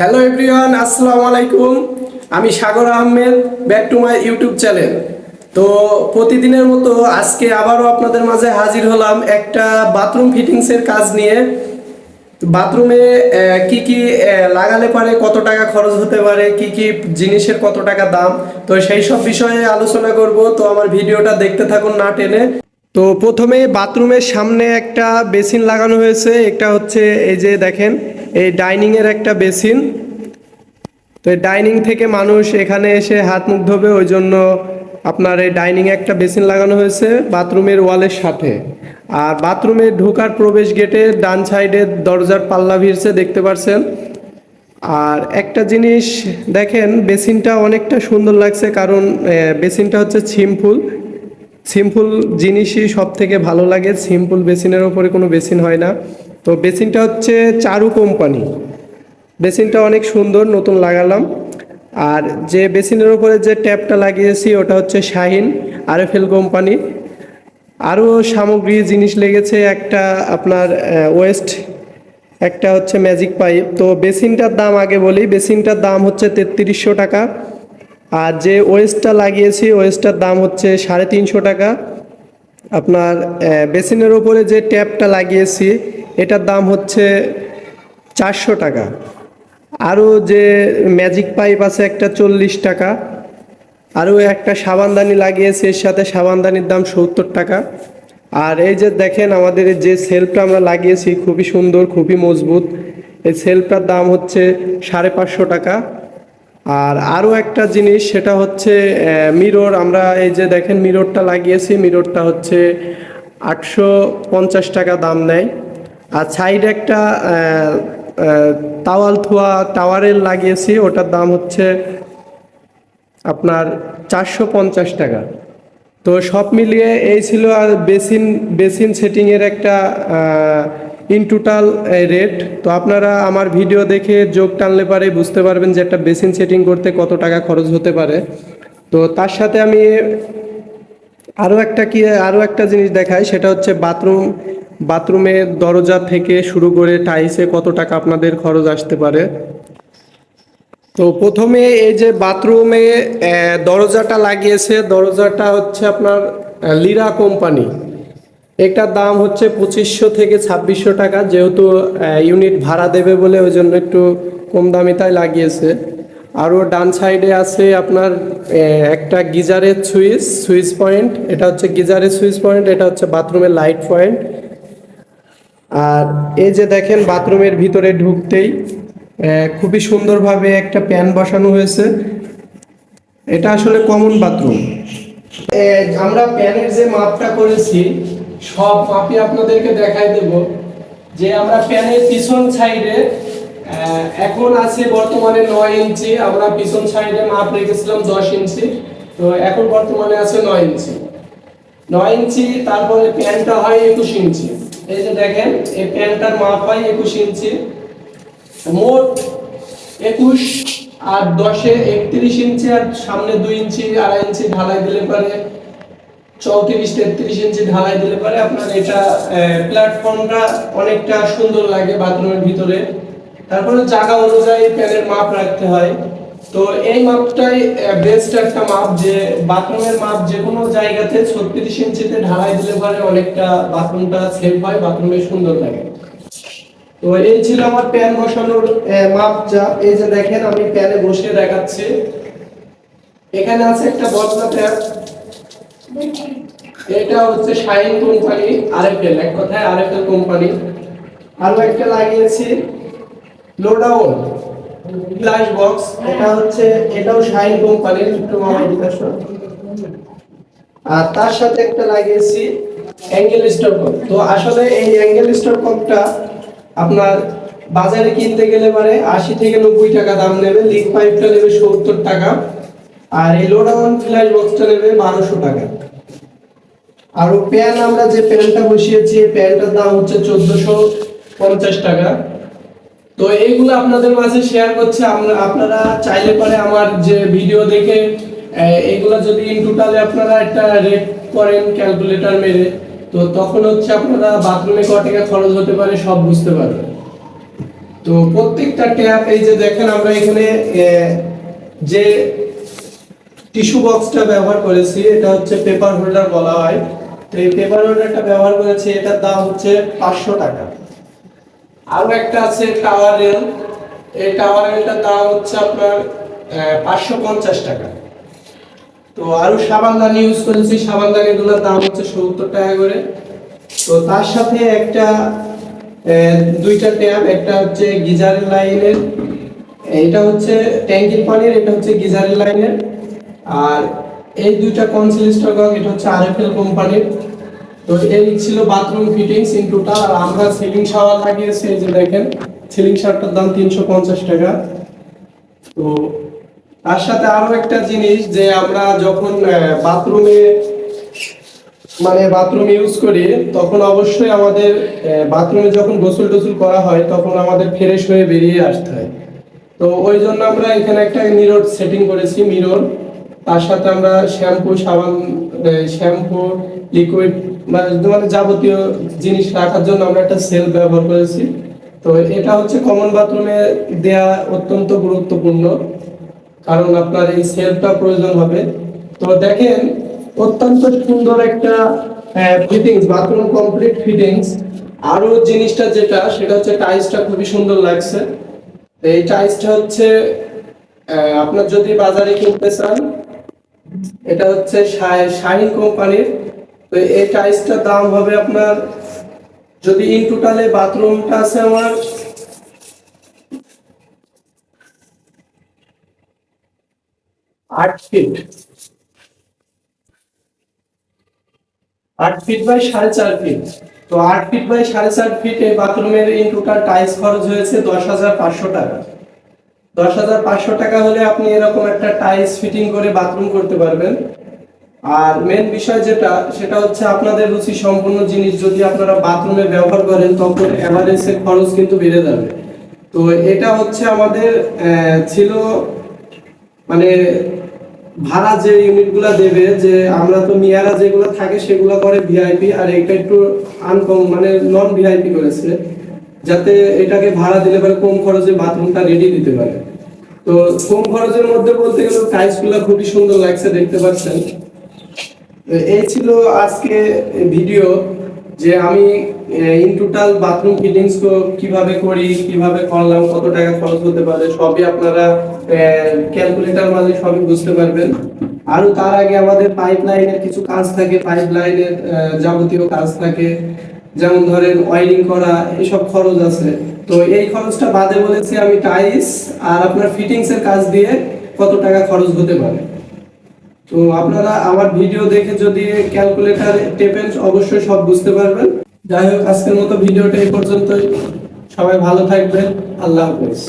Hello everyone আসসালামু আলাইকুম। আমি Sagar Ahmed back to my YouTube channel তো প্রতিদিনের মতো আজকে আবারও আপনাদের মাঝে হাজির হলাম একটা বাথরুম ফিটিংসের কাজ নিয়ে। বাথরুমে কি কি লাগালে পারে, কত টাকা খরচ হতে পারে, কি কি জিনিসের কত টাকা দাম। তো সেই সব বিষয়ে আলোচনা করব। তো আমার ভিডিওটা দেখতে থাকুন না টেনে। তো প্রথমে বাথরুমের সামনে একটা বেসিন লাগানো হয়েছে এটা হচ্ছে এই যে দেখেন, এই ডাইনিং এর একটা বেসিন। তো এই ডাইনিং থেকে মানুষ এখানে এসে হাত মুখ ধোবে, ওই জন্য আপনার এই ডাইনিং একটা বেসিন লাগানো হয়েছে বাথরুমের ওয়ালের সাথে। আর বাথরুমে ঢোকার প্রবেশ গেটে ডান সাইডে দরজার পাল্লা ভিড়ছে, দেখতে পারছেন। আর একটা জিনিস দেখেন, বেসিনটা অনেকটা সুন্দর লাগছে, কারণ বেসিনটা হচ্ছে সিম্পল সিম্পল জিনিসই সব থেকে ভালো লাগে, সিম্পল বেসিনের ওপরে কোনো বেসিন হয় না। তো বেসিনটা হচ্ছে চারু কোম্পানি। বেসিনটা অনেক সুন্দর, নতুন লাগালাম। আর যে বেসিনের ওপরে যে ট্যাপটা লাগিয়েছি, ওটা হচ্ছে শাহিন আরএফএল কোম্পানি। আরও সামগ্রী জিনিস লেগেছে, একটা আপনার ওয়েস্ট, একটা হচ্ছে ম্যাজিক পাইপ। তো বেসিনটার দাম আগে বলি, বেসিনটার দাম হচ্ছে তেত্রিশশো টাকা। আর যে ওয়েস্টটা লাগিয়েছি, ওয়েস্টটার দাম হচ্ছে সাড়ে তিনশো টাকা। আপনার বেসিনের ওপরে যে ট্যাপটা লাগিয়েছি, এটার দাম হচ্ছে চারশো টাকা। আরও যে ম্যাজিক পাইপ আছে, একটা চল্লিশ টাকা। আরও একটা সাবানদানি লাগিয়েছি, এর সাথে সাবানদানির দাম সত্তর টাকা। আর এই যে দেখেন, আমাদের যে সেলফটা আমরা লাগিয়েছি, খুবই সুন্দর, খুবই মজবুত। এই সেলফটার দাম হচ্ছে সাড়ে পাঁচশো টাকা। আর আরও একটা জিনিস, সেটা হচ্ছে মিরর। আমরা এই যে দেখেন, মিররটা লাগিয়েছি। মিররটা হচ্ছে আটশো পঞ্চাশ টাকা দাম নেয়। আর সাইড একটা তাওয়াল থোয়া টাওয়ারের লাগিয়েছি। ওটার দাম হচ্ছে আপনার চারশো পঞ্চাশ টাকা। তো সব মিলিয়ে এই ছিল আর বেসিন বেসিন সেটিংয়ের একটা ইন টোটাল রেট। তো আপনারা আমার ভিডিও দেখে যোগ টানলে পারে বুঝতে পারবেন যে একটা বেসিন সেটিং করতে কত টাকা খরচ হতে পারে। তো তার সাথে আমি আরও একটা কি, আরও একটা জিনিস দেখাই, সেটা হচ্ছে বাথরুম বাথরুমের দরজা থেকে শুরু করে টাইসে কত টাকা আপনাদের খরচ আসতে পারে। তো প্রথমে এই যে বাথরুমে দরজাটা লাগিয়েছে, দরজাটা হচ্ছে আপনার লিরা কোম্পানি। এটার দাম হচ্ছে পঁচিশশো থেকে ছাব্বিশশো টাকা, যেহেতু ইউনিট ভাড়া দেবে বলে ওই জন্য একটু কম দামি তাই লাগিয়েছে। আরও ডান সাইডে আছে আপনার একটা গিজারের সুইচ সুইচ পয়েন্ট, এটা হচ্ছে গিজারের সুইচ পয়েন্ট, এটা হচ্ছে বাথরুমের লাইট পয়েন্ট আর এই যে দেখেন বাথরুমের ভিতরে ঢুকতেই খুবই সুন্দরভাবে একটা প্যান বসানো হয়েছে। এটা আসলে কমন বাথরুম আমরা প্যানের যে মাপটা করেছি সব মাপই আপনাদেরকে দেখাই দেব। যে আমরা প্যানের পিছন সাইডে এখন আছে বর্তমানে নয় ইঞ্চি। আমরা পিছন সাইডে মাপ রেখেছিলাম দশ ইঞ্চি। তো এখন বর্তমানে আছে নয় ইঞ্চি। নয় ইঞ্চি, তারপরে প্যানটা হয় একুশ ইঞ্চি। এই যে দেখেন, এই প্যানটার মাপ হয় একুশ ইঞ্চি। মোট একুশ আর দশে একত্রিশ ইঞ্চি আর সামনে দুই ইঞ্চি, আড়াই ইঞ্চি ঢালাই দিলে পারে। চৌত্রিশ তেত্রিশ ইঞ্চি ঢালাই দিলে পারে আপনার এটা প্ল্যাটফর্মটা অনেকটা সুন্দর লাগে বাথরুমের ভিতরে। তারপরে জায়গা অনুযায়ী প্যানের মাপ রাখতে হয়। তো এই মাপটাই বেস্ট একটা মাপ যে বাথরুমের মাপ যে কোনো জায়গাতে ছত্রিশ ইঞ্চিতে ঢালাই দিলে পারে অনেকটা বাথরুমটা সেফ হয়, বাথরুমে সুন্দর লাগে। তো এই ছিল আমার প্যান বসানোর মাপ যা এই যে দেখেন আমি প্যানে বসিয়ে দেখাচ্ছি। এখানে আছে একটা বদলা ট্যাপ এটা হচ্ছে শাইন কোম্পানি, আরএফএল। এক কথায় আরএফএল কোম্পানি। আরও একটা লাগিয়েছি। লোডাউন গ্লাস বক্স এটা হচ্ছে, এটাও শাইন কোম্পানির, একটু বিকাশ আর তার সাথে একটা লাগিয়েছি অ্যাঙ্গেল স্টোর কপ তো আসলে এই অ্যাঙ্গেল স্টোর কপটা আপনার বাজারে কিনতে গেলে পারে, আশি থেকে নব্বই টাকা দাম নেবে লিক পাইপটা নেবে সত্তর টাকা। আর এই লোডাউন ফ্ল্যাশ বক্সটা নেবে বারোশো টাকা। আর প্যান আমরা যে প্যানটা বসিয়েছি এই প্যানটার দাম হচ্ছে চোদ্দশো পঞ্চাশ টাকা। তো এইগুলো আপনাদের মাঝে শেয়ার করছে। আপনারা চাইলে পরে আমার যে ভিডিও দেখে আহ, এইগুলো যদি ইন টোটালে আপনারা একটা রেট করেন ক্যালকুলেটর মেরে তো তখন হচ্ছে আপনারা বাথরুমে ক টাকা খরচ হতে পারে সব বুঝতে পারবেন। তো প্রত্যেকটা ট্যাপ এই যে দেখেন আমরা এখানে যে টিস্যু বক্সটা ব্যবহার করেছি, এটা হচ্ছে পেপার হোল্ডার বলা হয়। তো এই পেপার হোল্ডারটা ব্যবহার করেছি, এটার দাম হচ্ছে পাঁচশো টাকা। আরও একটা আছে টাওয়ার রেল, এই টাওয়ার রেলটার দাম হচ্ছে আপনার পাঁচশো পঞ্চাশ টাকা। তো আরও সাবানদানি ইউজ করেছি সাবানদানিগুলোর দাম হচ্ছে সত্তর টাকা করে। তো তার সাথে একটা দুইটা ট্যাপ, একটা হচ্ছে গিজারের লাইনের এটা হচ্ছে ট্যাঙ্কির পানির, এটা হচ্ছে গিজারের লাইনের। আর এই দুইটা কনসিলিস্টার কক এটা হচ্ছে আরএফএল কোম্পানির তো এই ছিল বাথরুম ফিটিংস ইন টোটাল আর আমরা সিলিং শাওয়ার লাগিয়েছি, এই যে দেখেন সিলিং শাওয়ারটার দাম তিনশো পঞ্চাশ টাকা। তো তার সাথে আরও একটা জিনিস যে আমরা যখন বাথরুমে মানে বাথরুম ইউজ করি, তখন অবশ্যই আমাদের বাথরুমে যখন গোসল টোসল করা হয়, তখন আমাদের ফ্রেশ হয়ে বেরিয়ে আসতে হয়। তো ওই জন্য আমরা এখানে একটা মিরর সেটিং করেছি মিরর তার সাথে আমরা শ্যাম্পু, সাবান শ্যাম্পু লিকুইড মানে যাবতীয় জিনিস রাখার জন্য আমরা একটা সেল ব্যবহার করেছি। তো এটা হচ্ছে কমন বাথরুমে দেয়া অত্যন্ত গুরুত্বপূর্ণ, কারণ আপনার এই সেলটা প্রয়োজন হবে। তো দেখেন, অত্যন্ত সুন্দর একটা ফিটিংস বাথরুম কমপ্লিট ফিটিংস আরও জিনিসটা যেটা, সেটা হচ্ছে টাইলসটা খুবই সুন্দর লাগছে। এই টাইলসটা হচ্ছে আপনার যদি বাজারে কিনতে চান এটা হচ্ছে শাহিন কোম্পানির। তো এই টাইলসটার দাম হবে আপনার, যদি ইন টোটালে বাথরুমটা আছে আমার, আট ফিট আট ফিট বাই সাড়ে চার ফিট তো আট ফিট বাই সাড়ে চার ফিট এই বাথরুমের ইন টোটাল টাইলস খরচ হয়েছে দশ হাজার পাঁচশো টাকা। দশ হাজার পাঁচশো টাকা হলে আপনি এরকম একটা টাইলস ফিটিং করে বাথরুম করতে পারবেন। আর মেন বিষয় যেটা, সেটা হচ্ছে আপনাদের রুচি সম্পূর্ণ জিনিস যদি আপনারা বাথরুমে ব্যবহার করেন, তখন খরচ কিন্তু বেড়ে যাবে। তো এটা হচ্ছে আমাদের ছিল মানে ভাড়া যে ইউনিটগুলো দেবে, যে আমরা তো মিয়ারা যেগুলো থাকে সেগুলো করে ভিআইপি আর এটা একটু আনকম মানে নন ভিআইপি করেছে। যাতে এটাকে ভাড়া দিলে পারে কম খরচে বাথরুমটা রেডি দিতে পারে। তো কম খরচের মধ্যে বলতে গেলে টাইলসগুলো খুবই সুন্দর লাগছে, দেখতে পাচ্ছেন। এই ছিল আজকে ভিডিও যে আমি ইন টোটাল বাথরুম ফিটিংস কীভাবে করি, কীভাবে করলাম, কত টাকা খরচ হতে পারে, সবই আপনারা ক্যালকুলেটর মাঝে সবই বুঝতে পারবেন। আর তার আগে আমাদের পাইপ লাইনের কিছু কাজ থাকে পাইপ লাইনের যাবতীয় কাজ থাকে। যেমন ধরেন ওয়াইরিং করা, এসব খরচ আছে। তো এই খরচটা বাদে বলেছি আমি টাইলস আর আপনার ফিটিংস এর কাজ দিয়ে কত টাকা খরচ হতে পারে। তো আপনারা আমার ভিডিও দেখে যদি ক্যালকুলেটর টেপেন অবশ্যই সব বুঝতে পারবেন। যাই হোক, আজকের মতো ভিডিওটা এই পর্যন্তই। সবাই ভালো থাকবেন। আল্লাহ হাফেজ।